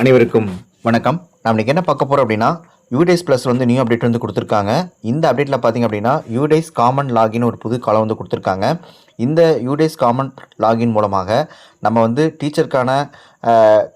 அனைவருக்கும் வணக்கம். நாம் இன்றைக்கி என்ன பார்க்க போகிறோம் அப்படின்னா யூடேஸ் ப்ளஸ் வந்து நியூ அப்டேட் வந்து கொடுத்துருக்காங்க. இந்த அப்டேட்டில் பார்த்தீங்க அப்படின்னா யூடேஸ் காமன் லாகின் ஒரு புது காலம் வந்து கொடுத்துருக்காங்க. இந்த யூடேஸ் காமன் லாகின் மூலமாக நம்ம வந்து டீச்சருக்கான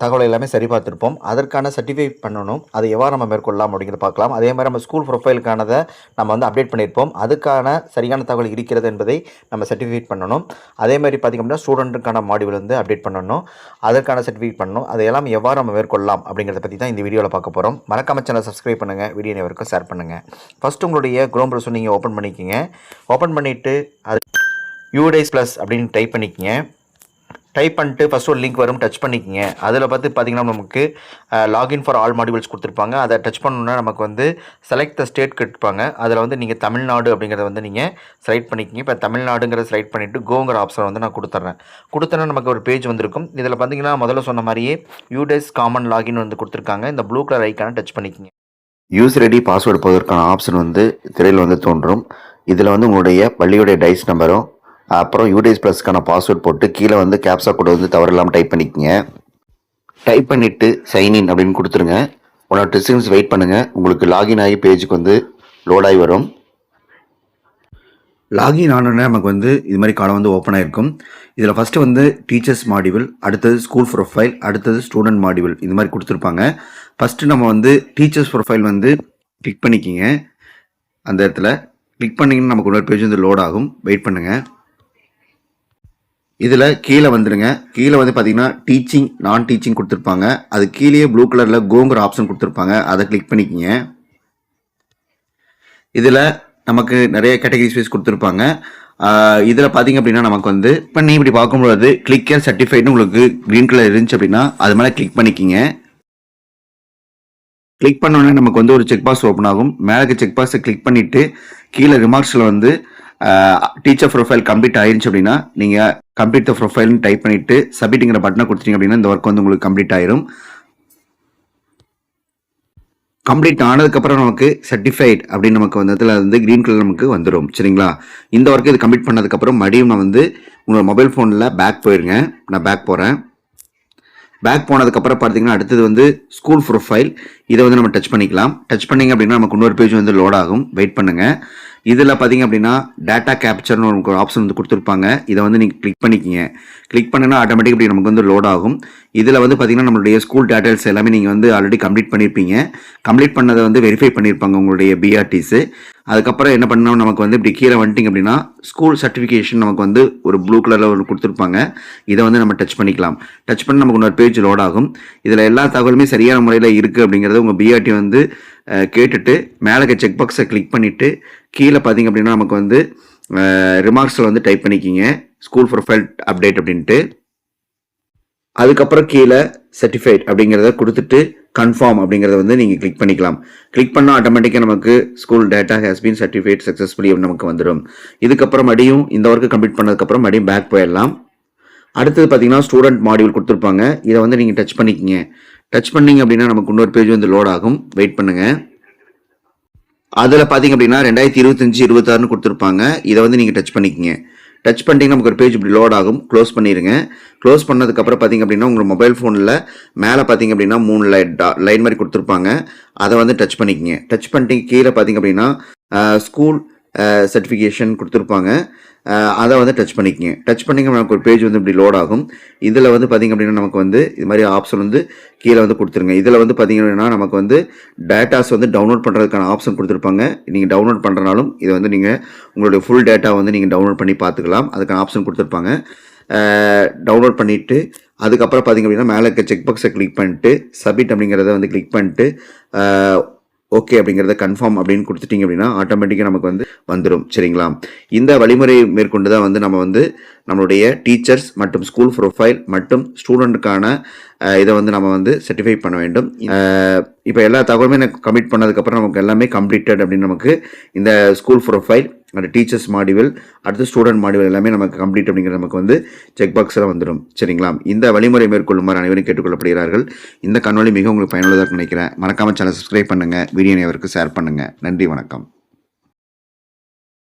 தகவல் எல்லாமே சரி பார்த்துருப்போம் அதற்கான சர்டிஃபை பண்ணணும். அதை எவ்வாறு நம்ம மேற்கொள்ளலாம் அப்படிங்கிறத பார்க்கலாம். அதே மாதிரி நம்ம ஸ்கூல் ப்ரொஃபைலுக்கானதை நம்ம வந்து அப்டேட் பண்ணியிருப்போம். அதுக்கான சரியான தகவல் இருக்கிறது என்பதை நம்ம சர்டிஃபிகேட் பண்ணணும். அதே மாதிரி பார்த்திங்க அப்படின்னா ஸ்டூடெண்ட்டுக்கான மாடியூல் வந்து அப்டேட் பண்ணணும். அதற்கான சர்டிஃபிகேட் பண்ணணும். அதையெல்லாம் எவ்வாறு நம்ம மேற்கொள்ளலாம் அப்படிங்கிறத பற்றி தான் இந்த வீடியோவில் பார்க்க போகிறோம் மறக்காம சேனல் சப்ஸ்கிரைப் பண்ணுங்கள் வீடியோ அனைவருக்கும் ஷேர் பண்ணுங்கள் ஃபஸ்ட் உங்களுடைய குரோம் ப்ரௌசர் நீங்கள் ஓப்பன் பண்ணிக்கோங்க. ஓப்பன் பண்ணிவிட்டு அது யூடேஸ் ப்ளஸ் அப்படின்னு டைப் பண்ணிக்கங்க. டைப் பண்ணிட்டு ஃபஸ்ட் ஒரு லிங்க் வரும் டச் பண்ணிக்கோங்க. அதில் பார்த்து பார்த்திங்கன்னா நமக்கு லாகின் ஃபார் ஆல் மாடியூல்ஸ் கொடுத்துருப்பாங்க. அதை டச் பண்ணணுன்னா நமக்கு வந்து செலக்ட் த ஸ்டேட் கேட்பாங்க அதில் வந்து நீங்கள் தமிழ்நாடு அப்படிங்கிறத வந்து நீங்கள் செலக்ட் பண்ணிக்கிங்க. இப்போ தமிழ்நாடுங்கிறத செலக்ட் பண்ணிவிட்டு கோங்கிற ஆப்ஷன் வந்து நான் கொடுத்துட்றேன் கொடுத்தோன்னா நமக்கு ஒரு பேஜ் வந்திருக்கும். இதில் பார்த்தீங்கன்னா முதல்ல சொன்ன மாதிரியே யூடேஸ் காமன் லாகின் வந்து கொடுத்துருக்காங்க. இந்த ப்ளூ கலர் ஐக்கான டச் பண்ணிக்கிங்க. யூஸ் ரெடி பாஸ்வேர்டு போவதற்கான ஆப்ஷன் வந்து திரையில் வந்து தோன்றும். இதில் வந்து உங்களுடைய பள்ளியுடைய டைஸ் நம்பரும் அப்புறம் யூடிஎஸ் ப்ளஸ்க்கான பாஸ்வேர்ட் போட்டு கீழே வந்து கேப்ஸா கூட வந்து தவறில்லாமல் டைப் பண்ணிக்கங்க. டைப் பண்ணிவிட்டு சைன்இன் அப்படின்னு கொடுத்துருங்க. One or two seconds wait பண்ணுங்கள் உங்களுக்கு லாகின் ஆகி பேஜுக்கு வந்து லோட் ஆகி வரும். லாகின் ஆனோடனே நமக்கு வந்து இது மாதிரி காலம் வந்து ஓப்பன் ஆகிருக்கும் இதில் ஃபஸ்ட்டு வந்து டீச்சர்ஸ் மாடியூல் அடுத்தது ஸ்கூல் ப்ரொஃபைல் அடுத்தது ஸ்டூடெண்ட் மாடியூல் இது மாதிரி கொடுத்துருப்பாங்க. ஃபஸ்ட்டு நம்ம வந்து டீச்சர்ஸ் ப்ரொஃபைல் வந்து கிளிக் பண்ணிக்கிங்க. அந்த இடத்துல கிளிக் பண்ணிங்கன்னா நமக்கு இன்னொரு பேஜ் வந்து லோட் ஆகும். வெயிட் பண்ணுங்கள் இதில் கீழே வந்துடுங்க கீழே வந்து பார்த்தீங்கன்னா டீச்சிங் நான் டீச்சிங் கொடுத்துருப்பாங்க. அது கீழேயே ப்ளூ கலரில் கோங்கிற ஆப்ஷன் கொடுத்துருப்பாங்க. அதை கிளிக் பண்ணிக்கிங்க. இதில் நமக்கு நிறைய கேட்டகரிஸ் வைஸ் கொடுத்துருப்பாங்க. இதில் பார்த்தீங்க அப்படின்னா நமக்கு வந்து இப்போ நீ இப்படி பார்க்கும்பொழுது கிளிக்கர் சர்டிஃபைட்னு உங்களுக்கு க்ரீன் கலர் இருந்துச்சு அப்படின்னா அது மேலே கிளிக் பண்ணிக்கிங்க. கிளிக் பண்ணோன்னே நமக்கு வந்து ஒரு செக் பாக்ஸ் ஓப்பன் ஆகும். மேலே செக் பாக்ஸை கிளிக் பண்ணிவிட்டு கீழே ரிமார்க்ஸில் வந்து டீச்சர் ப்ரொஃபைல் கம்ப்ளீட் ஆயிருச்சு அப்படின்னா நீங்கள் கம்ப்ளீட் த ப்ரொஃபைல்னு டைப் பண்ணிவிட்டு சப்மிட்டிங்கிற பட்டனை கொடுத்தீங்க அப்படின்னா இந்த ஒர்க் வந்து உங்களுக்கு கம்ப்ளீட் ஆயிரும். கம்ப்ளீட் ஆனதுக்கப்புறம் நமக்கு சர்டிஃபைட் அப்படின்னு நமக்கு வந்து வந்து க்ரீன் கலர் நமக்கு வந்துடும் சரிங்களா? இந்த ஒர்க்கு இது கம்ப்ளீட் பண்ணதுக்கப்புறம் மறுபடியும் நான் வந்து உங்களோட மொபைல் ஃபோனில் பேக் போயிருங்க. நான் பேக் போகிறேன் பேக் போனதுக்கப்புறம் பார்த்தீங்கன்னா அடுத்தது வந்து ஸ்கூல் ப்ரொஃபைல் இதை வந்து நம்ம டச் பண்ணிக்கலாம். டச் பண்ணிங்க அப்படின்னா நமக்கு இன்னொரு பேஜ் வந்து லோட் ஆகும். வெயிட் பண்ணுங்கள் இதில் பார்த்தீங்க அப்படின்னா டேட்டா கேப்சர்னு ஒரு ஆப்ஷன் வந்து கொடுத்துருப்பாங்க. இதை வந்து நீங்கள் கிளிக் பண்ணிக்கிங்க. கிளிக் பண்ணினா ஆட்டோமேட்டிக் இப்படி நமக்கு வந்து லோட் ஆகும். இதில் வந்து பார்த்தீங்கன்னா நம்மளுடைய ஸ்கூல் டேட்டல்ஸ் எல்லாமே நீங்கள் வந்து ஆல்ரெடி கம்ப்ளீட் பண்ணியிருப்பீங்க கம்ப்ளீட் பண்ணதை வந்து வெரிஃபை பண்ணியிருப்பாங்க உங்களுடைய பிஆர்டிஸு அதுக்கப்புறம் என்ன பண்ணோம் நமக்கு வந்து இப்படி கீழே வந்துட்டிங்க அப்படின்னா ஸ்கூல் சர்டிஃபிகேஷன் நமக்கு வந்து ஒரு ப்ளூ கலரில் ஒரு கொடுத்துருப்பாங்க. இதை வந்து நம்ம டச் பண்ணிக்கலாம். டச் பண்ணி நமக்கு இன்னொரு பேஜ் லோட் ஆகும். இதில் எல்லா தகவலுமே சரியான முறையில் இருக்குது அப்படிங்கிறது உங்கள் பிஆர்டி வந்து கேட்டுட்டு மேலே செக் பாக்ஸை கிளிக் பண்ணிவிட்டு கீழே பார்த்தீங்க அப்படின்னா நமக்கு வந்து ரிமார்க்ஸில் வந்து டைப் பண்ணிக்கிங்க. ஸ்கூல் ப்ரொஃபைல் அப்டேட் அப்படின்ட்டு. அதுக்கப்புறம் கீழே சர்டிஃபைட் அப்படிங்கிறத கொடுத்துட்டு கன்ஃபார்ம் அப்படிங்கிறத வந்து நீங்கள் கிளிக் பண்ணிக்கலாம். கிளிக் பண்ணால் ஆட்டோமேட்டிக்காக நமக்கு school data has been certificate successfully நமக்கு வந்துடும் இதுக்கப்புறம் மறுபடியும் இந்த ஒர்க்கு கம்ப்ளீட் பண்ணதுக்கப்புறம் மறுபடியும் பேக் போயிடலாம். அடுத்தது பார்த்தீங்கன்னா ஸ்டூடெண்ட் மாடியூல் கொடுத்துருப்பாங்க. இதை வந்து நீங்கள் டச் பண்ணிக்கிங்க. டச் பண்ணிங்க அப்படின்னா நமக்கு இன்னொரு பேஜ் வந்து லோட் ஆகும். வெயிட் பண்ணுங்கள் அதில் பார்த்தீங்க அப்படின்னா ரெண்டாயிரத்தி இருபத்தஞ்சி இருபத்தாறுனு கொடுத்துருப்பாங்க. இதை வந்து நீங்கள் டச் பண்ணிக்கிங்க. டச் பண்ணிட்டீங்கன்னா நமக்கு ஒரு பேஜ் இப்படி லோட் ஆகும். க்ளோஸ் பண்ணிடுங்க க்ளோஸ் பண்ணதுக்கப்புறம் பார்த்தீங்க அப்படின்னா உங்கள் மொபைல் ஃபோனில் மேலே பார்த்தீங்க அப்படின்னா மூணு லைட் லைன் மாதிரி கொடுத்துருப்பாங்க. அதை வந்து டச் பண்ணிக்கிங்க. டச் பண்ணிட்டு கீழே பார்த்தீங்க அப்படின்னா ஸ்கூல் சர்டிஃபிகேஷன் கொடுத்துருப்பாங்க. அதை வந்து டச் பண்ணிக்கங்க. டச் பண்ணிங்க நமக்கு ஒரு பேஜ் வந்து இப்படி லோட் ஆகும். இதில் வந்து பார்த்தீங்க அப்படின்னா நமக்கு வந்து இது மாதிரி ஆப்ஷன் வந்து கீழே வந்து கொடுத்துருங்க. இதில் வந்து பார்த்தீங்க அப்படின்னா நமக்கு வந்து டேட்டாஸ் வந்து டவுன்லோட் பண்ணுறதுக்கான ஆப்ஷன் கொடுத்துருப்பாங்க. நீங்கள் டவுன்லோட் பண்ணுறனாலும் இதை வந்து நீங்கள் உங்களுடைய ஃபுல் டேட்டா வந்து நீங்கள் டவுன்லோட் பண்ணி பார்த்துக்கலாம். அதுக்கான ஆப்ஷன் கொடுத்துருப்பாங்க. டவுன்லோட் பண்ணிவிட்டு அதுக்கப்புறம் பார்த்தீங்க அப்படின்னா மேலே இருக்க செக் பாக்ஸை கிளிக் பண்ணிட்டு சப்மிட் அப்படிங்கிறத வந்து கிளிக் பண்ணிட்டு ஓகே அப்படிங்கிறத கன்ஃபார்ம் அப்படின்னு கொடுத்துட்டிங்க அப்படின்னா ஆட்டோமேட்டிக்காக நமக்கு வந்து வந்துடும் சரிங்களா? இந்த வழிமுறை மேற்கொண்டு தான் வந்து நம்ம வந்து நம்மளுடைய டீச்சர்ஸ் மற்றும் ஸ்கூல் ப்ரொஃபைல் மற்றும் ஸ்டூடெண்ட்டுக்கான இதை வந்து நம்ம வந்து சர்டிஃபை பண்ண வேண்டும். இப்போ எல்லா தகவலுமே எனக்கு கமிட் பண்ணதுக்கப்புறம் நமக்கு எல்லாமே கம்ப்ளீட்டட் அப்படின்னு நமக்கு இந்த ஸ்கூல் ப்ரொஃபைல் அந்த டீச்சர்ஸ் மாடிவில் அடுத்து ஸ்டூடெண்ட் மாடிவில் எல்லாமே நமக்கு கம்ப்ளீட் அப்படிங்கிற நமக்கு வந்து செக் பாக்ஸில் வந்துடும் சரிங்களா? இந்த வழிமுறை மேற்கொள்ளுமாறு அனைவரும் கேட்டுக்கொள்ளப்படுகிறார்கள். இந்த கண்வழி மிக உங்களுக்கு பயனுள்ளதாக நினைக்கிறேன். மறக்காமல் சேனல் சப்ஸ்கிரைப் பண்ணுங்கள் வீடியோ அனைவருக்கு ஷேர் பண்ணுங்கள் நன்றி வணக்கம்.